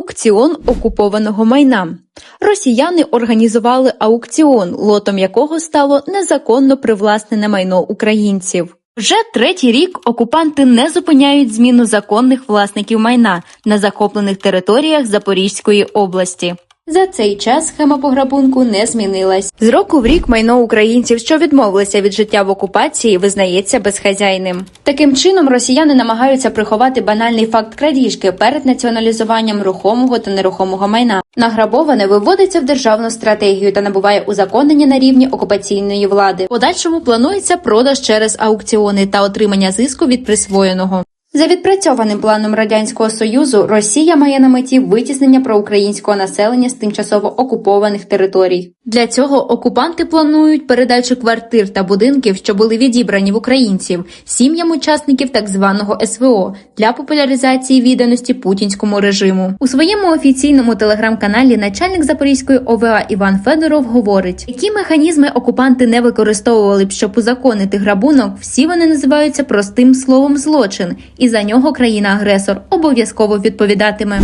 Аукціон окупованого майна. Росіяни організували аукціон, лотом якого стало незаконно привласнене майно українців. Вже третій рік окупанти не зупиняють зміну законних власників майна на захоплених територіях Запорізької області. За цей час схема пограбунку не змінилась. З року в рік майно українців, що відмовилися від життя в окупації, визнається безхазяйним. Таким чином, росіяни намагаються приховати банальний факт крадіжки перед націоналізуванням рухомого та нерухомого майна. Награбоване виводиться в державну стратегію та набуває узаконення на рівні окупаційної влади. Подальшому планується продаж через аукціони та отримання зиску від присвоєного. За відпрацьованим планом радянського союзу Росія має на меті витіснення проукраїнського населення з тимчасово окупованих територій. Для цього окупанти планують передачу квартир та будинків, що були відібрані в українців, сім'ям учасників так званого СВО для популяризації відданості путінському режиму. У своєму офіційному телеграм-каналі начальник Запорізької ОВА Іван Федоров говорить, які механізми окупанти не використовували б, щоб узаконити грабунок, всі вони називаються простим словом злочин, і за нього країна-агресор обов'язково відповідатиме.